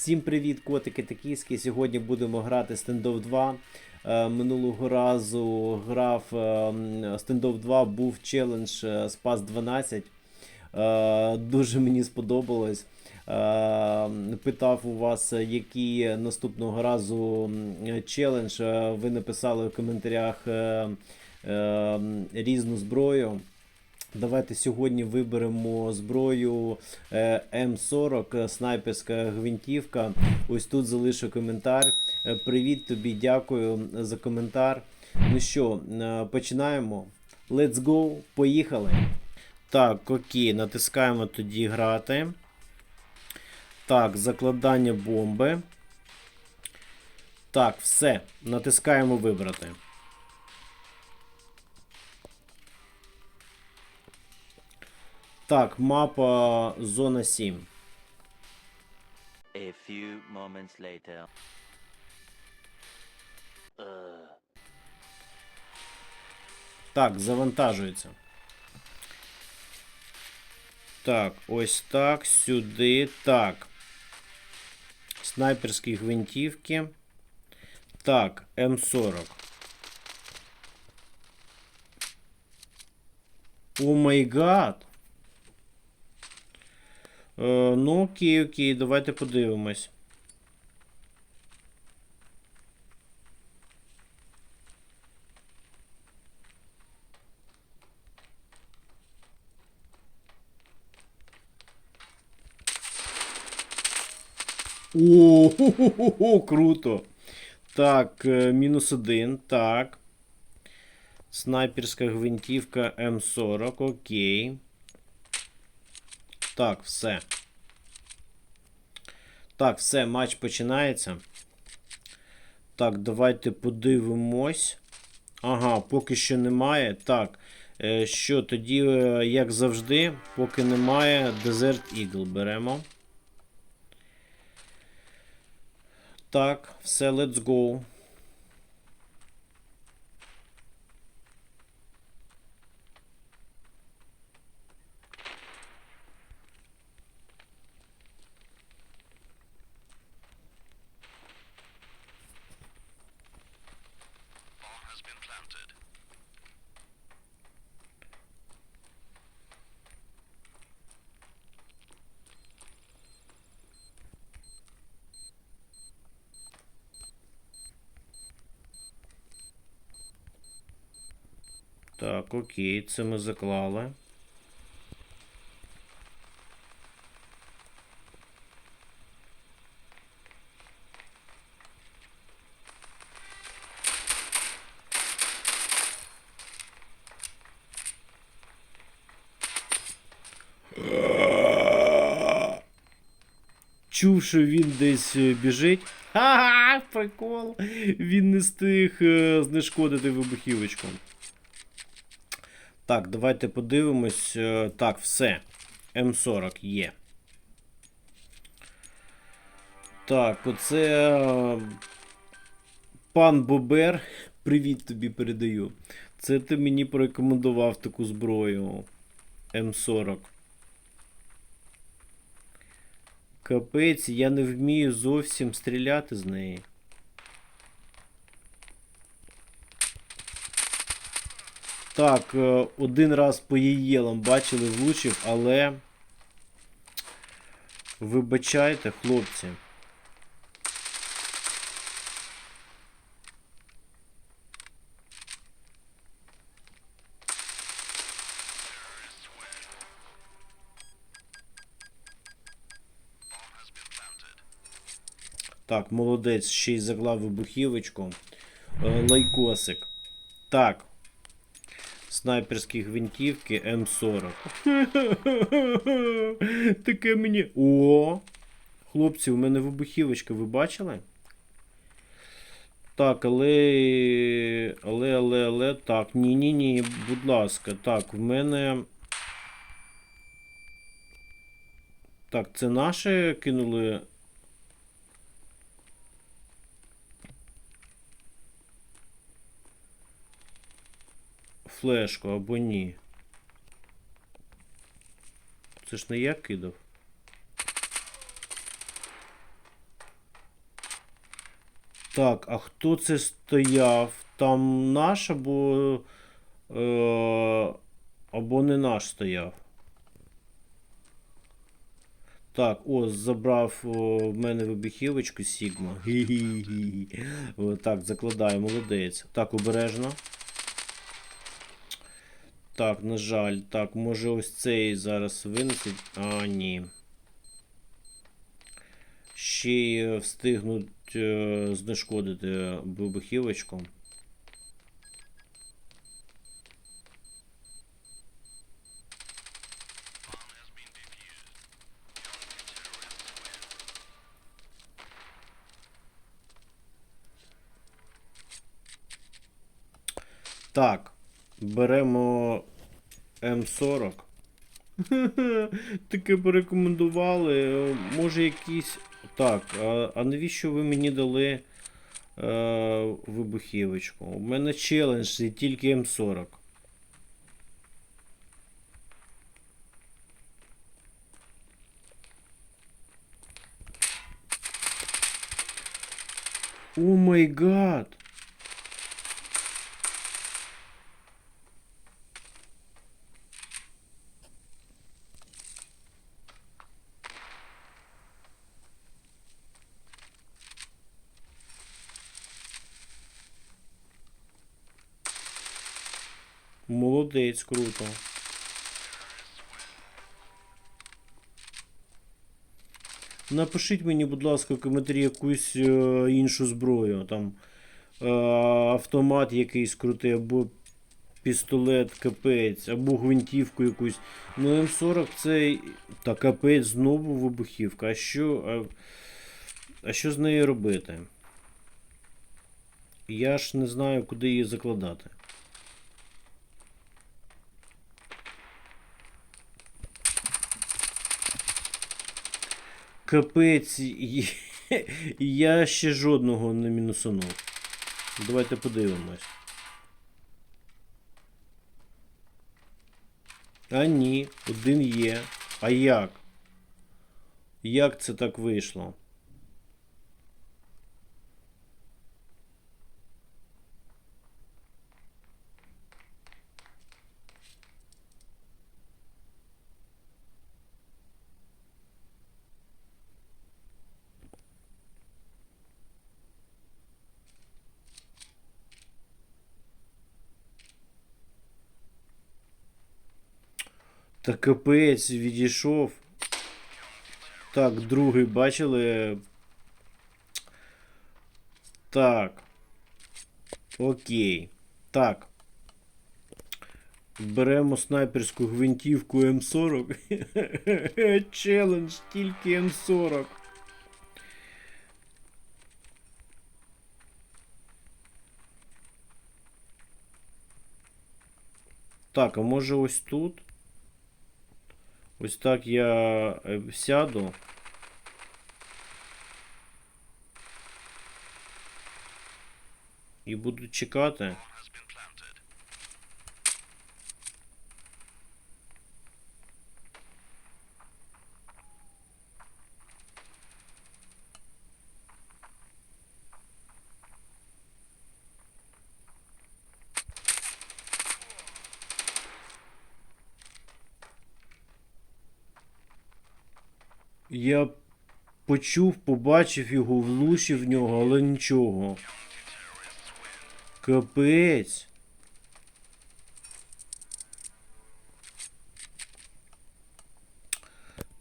Всім привіт, котики токійські. Сьогодні будемо грати Standoff 2. Е, Минулого разу грав Standoff 2, був челендж е, Спас 12. Е, Дуже мені сподобалось. Е, Питав у вас, який наступного разу челендж. Ви написали в коментарях різну зброю. Давайте сьогодні виберемо зброю е, М40, е, снайперська гвинтівка. Ось тут залишу коментар. Е, Привіт тобі, дякую за коментар. Ну що, починаємо. Let's go, поїхали. Так, окей, натискаємо тоді грати. Так, закладання бомби. Так, все. Натискаємо вибрати. Так, мапа зона 7. A few moments later. Uh, Так, завантажується. Так, ось так, сюди. Так. Снайперські гвинтівки. Так, М40. О май гад. Е, ну, окей, окей, давайте подивимось. О, хо-хо-хо, круто. Так, е, мінус один. Так. Снайперська гвинтівка М40. Окей. Так, все. Так, все, матч починається. Так, давайте подивимось. Ага, поки що немає. Так. е, Що тоді, е, як завжди, поки немає, Desert Eagle беремо. Так, все, let's go. Так, окей, це ми заклали. Чув, що він десь е, біжить. Ха-ха, прикол. Він не встиг е, знешкодити вибухівочку. Так, давайте подивимось. Е, Так, все. М40 є. Так, оце. е, Пан Бобер. Привіт тобі передаю. Це ти мені порекомендував таку зброю. М40. Капець, я не вмію зовсім стріляти з неї. Так, е, один раз по їєлам бачили, влучив, але. Вибачайте, хлопці. Так, молодець, ще й заклав вибухівочку. Е, Лайкосик. Так. Снайперські гвинтівки М40. Таке мені. О! Хлопці, у мене вибухівочка, ви бачили? Так, але. Але, але, але. Так, ні-ні-ні, будь ласка. Так, в мене. Так, це наше кинули. Флешку або ні. Це ж не я кидав. Так, а хто це стояв? Там наш або. Е, або не наш стояв. Так, о, забрав о, в мене вибухівочку Сігма. Так, закладаю, молодець. Так, обережно. Так, на жаль. Так, може ось цей зараз винесуть. А, ні. Ще й встигнуть е, знешкодити вибухівочку. Так, беремо М40. Таке порекомендували. Може якісь. Так, а, а навіщо ви мені дали е, вибухівочку? У мене челендж і тільки М40. О май гад! Молодець, круто. Напишіть мені, будь ласка, в коментарі якусь е, іншу зброю. Там е, автомат якийсь крутий, або пістолет, капець, або гвинтівку якусь. Ну, М40 це. Та капець знову вибухівка. А що. А, а що з нею робити? Я ж не знаю, куди її закладати. Капець, я ще жодного не мінусанув. Давайте подивимось. А ні, один є. А як? Як це так вийшло? Та капець відійшов. Так, другий бачили. Так. Окей. Так. Беремо снайперську гвинтівку М40. Челендж тільки М40. Так, а може ось тут? Ось так я е, сяду. І буду чекати. Я почув, побачив його, влучив в нього, але нічого. Капець.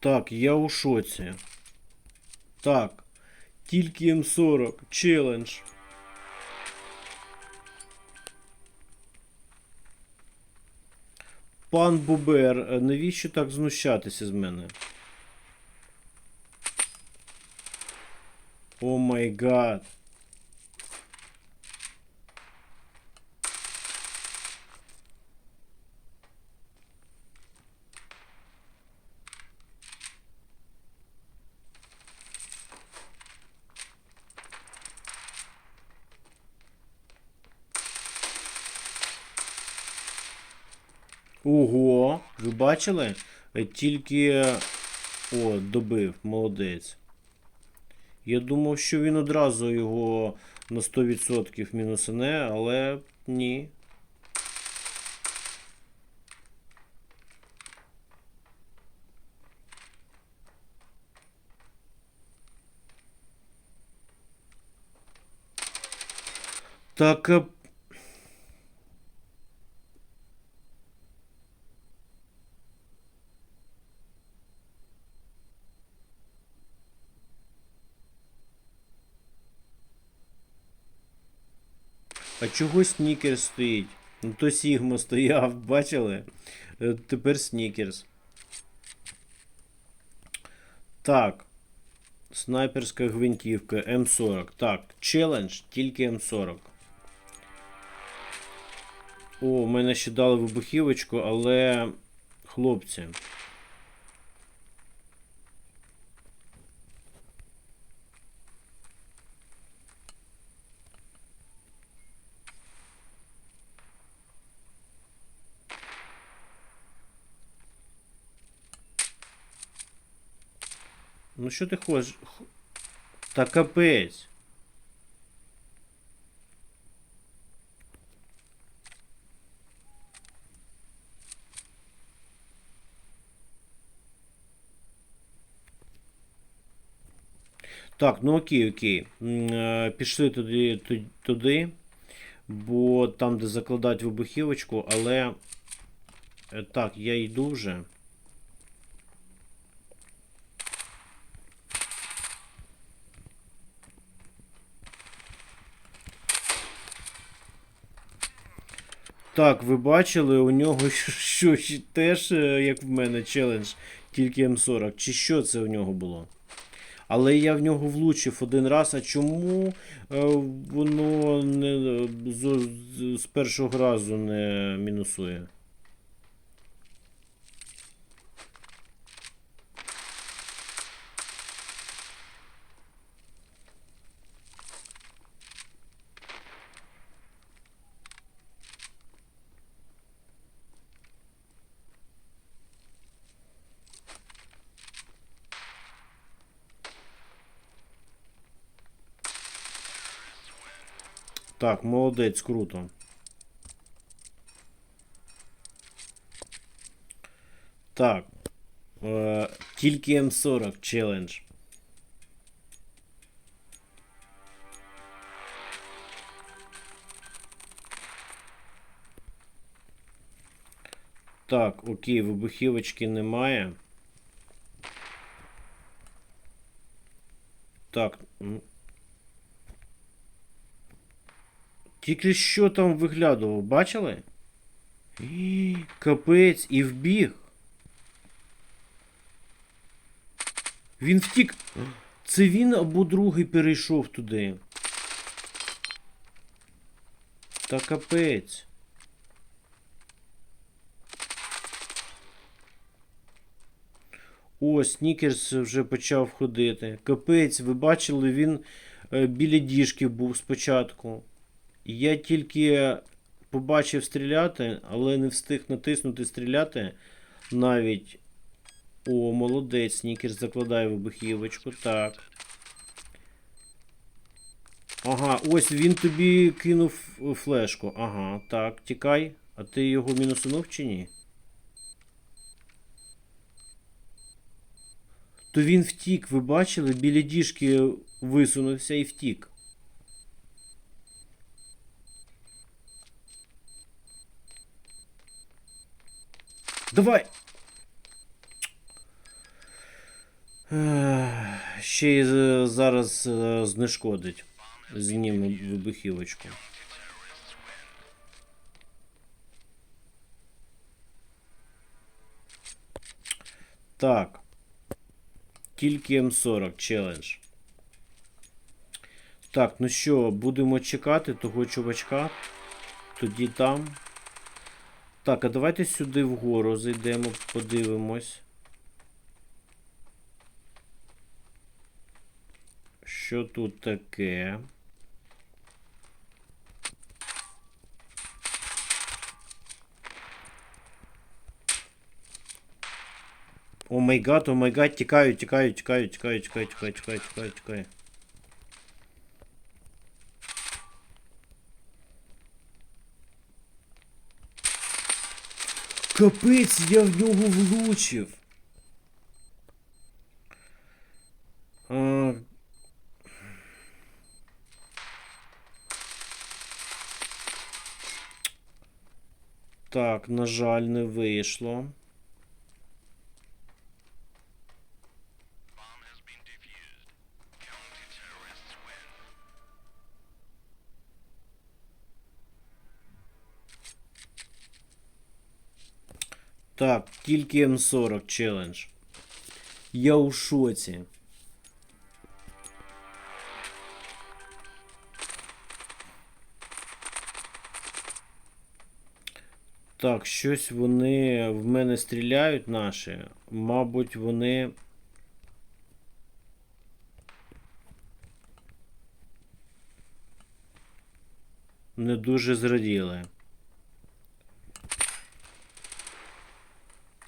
Так, я у шоці. Так. Тільки М40. Челендж. Пан Бубер, навіщо так знущатися з мене? О май гад. Ого, ви бачили? Е, Тільки. О, добив, молодець. Я думав, що він одразу його на 100% мінусне, але ні. Так. Чого снікерс стоїть? Ну то Сігма стояв, бачили? Е, Тепер снікерс. Так. Снайперська гвинтівка М40. Так, челендж тільки М40. О, мене ще дали вибухівочку, але. Хлопці. Ну що ти хочеш? Та капець. Так, ну окей, окей. Е, Пішли туди, туди, бо там, де закладають вибухівочку, але. е, Так, я йду вже. Так, ви бачили, у нього що, що теж, е, як в мене, челендж, тільки М40. Чи що це у нього було? Але я в нього влучив один раз, а чому е, воно не, з, з, з першого разу не мінусує? Так, молодець, круто. Так. Е, тільки М40 челендж. Так, окей, вибухівочки немає. Так. Тільки що там виглядував, бачили? І, капець, і вбіг. Він втік. Це він або другий перейшов туди. Та капець. О, Снікерс вже почав ходити. Капець, ви бачили, він е, біля діжки був спочатку. Я тільки побачив стріляти, але не встиг натиснути стріляти навіть. О, молодець, Снікерс закладає вибухівочку. Так. Ага, ось він тобі кинув флешку. Ага, так, тікай. А ти його мінусунув чи ні? То він втік, ви бачили? Біля діжки висунувся і втік. Давай! Ще й зараз е, знешкодить. Зніме вибухівочку. Так. Тільки М40 челендж. Так, ну що, будемо чекати того чувачка. Тоді там. Так, а давайте сюди вгору зайдемо, подивимось. Що тут таке? О май гад, о май гад, тікаю, тікаю, тікаю, тікаю, тікаю, тікаю, тікаю, тікаю, тікаю. Капець, я в нього влучив. А... Так, на жаль, не вийшло. Так, тільки М40 челендж. Я у шоці. Так, щось вони в мене стріляють наші. Мабуть, вони. Не дуже зраділи.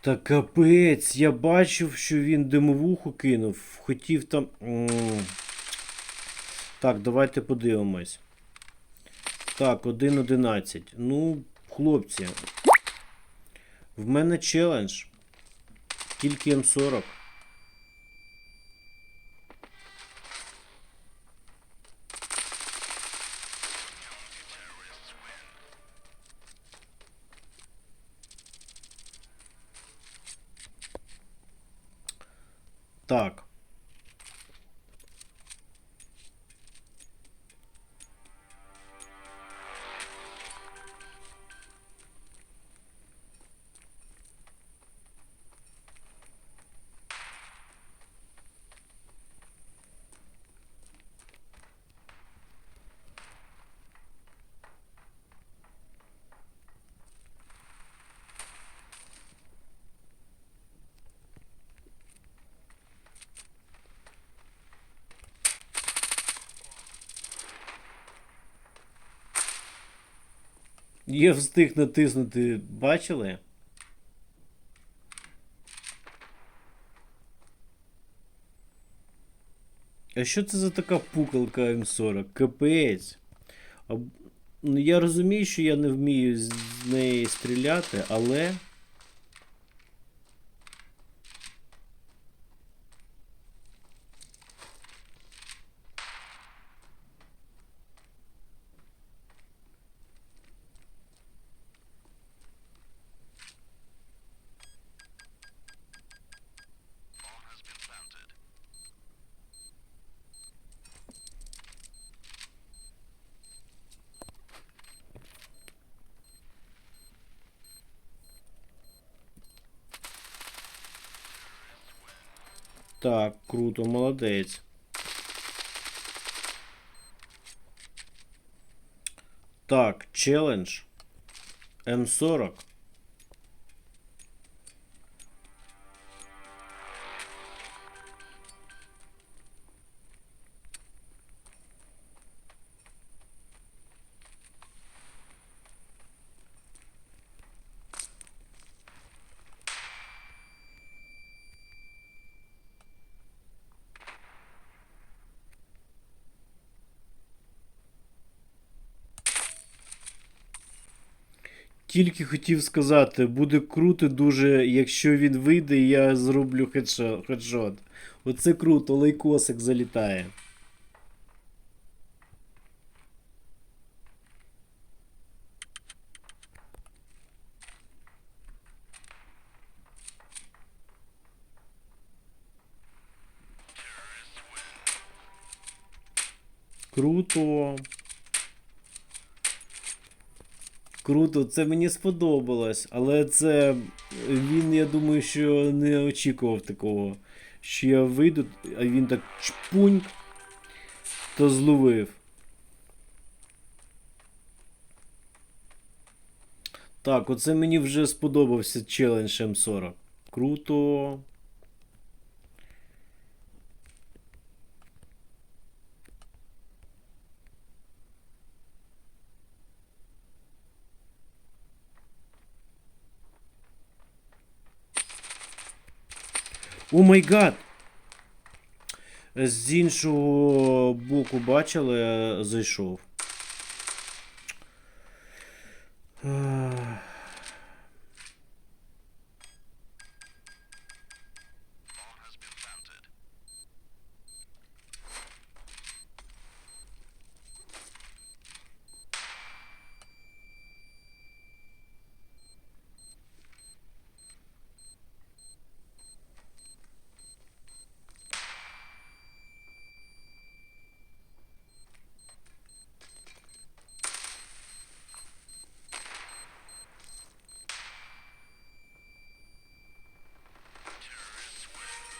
Та капець, я бачив, що він димовуху кинув. Хотів там. Так, давайте подивимось. Так, 1.11. Ну, хлопці. В мене челендж. Тільки М40. Так. Я встиг натиснути, бачили? А що це за така пукалка М40? Капець. Ну, я розумію, що я не вмію з неї стріляти, але. Так, круто, молодець. Так, челендж. М40. Тільки хотів сказати, буде круто дуже, якщо він вийде, і я зроблю хедшот. Оце круто, лайкосик залітає. Круто. Круто, це мені сподобалось, але це він, я думаю, що не очікував такого. Що я вийду, а він так чпуньк, то зловив. Так, оце мені вже сподобався челендж М40. Круто. О май гад! З іншого боку бачили, зайшов.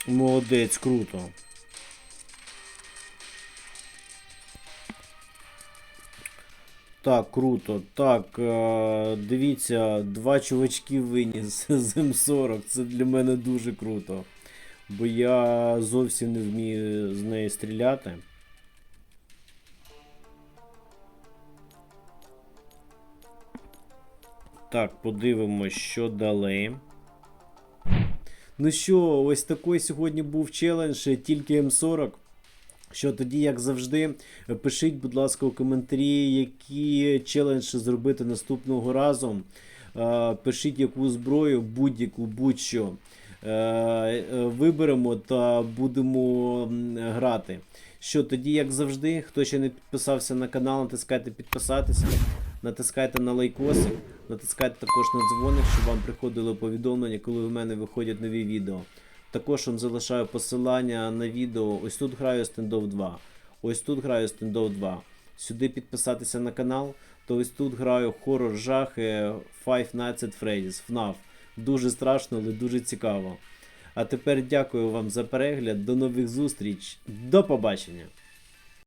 Молодець, круто. Так, круто. Так, е, дивіться, два чувачки виніс з М40. Це для мене дуже круто. Бо я зовсім не вмію з неї стріляти. Так, подивимось, що дали. Ну що, ось такий сьогодні був челендж, е, тільки М40. Що тоді, як завжди, е, пишіть, будь ласка, у коментарі, які челенджі зробити наступного разу. Е, Пишіть яку зброю, будь-яку, будь-що. Виберемо та будемо грати. Що тоді, як завжди, хто ще не підписався на канал, натискайте підписатися, натискайте на лайкосик, натискайте також на дзвоник, щоб вам приходило повідомлення, коли у мене виходять нові відео. Також вам залишаю посилання на відео. Ось тут граю Standoff 2. Ось тут граю Standoff 2. Сюди підписатися на канал, то ось тут граю хорор жахи Five Nights at Freddy's FNAF. Дуже страшно, але дуже цікаво. А тепер дякую вам за перегляд. До нових зустріч. До побачення!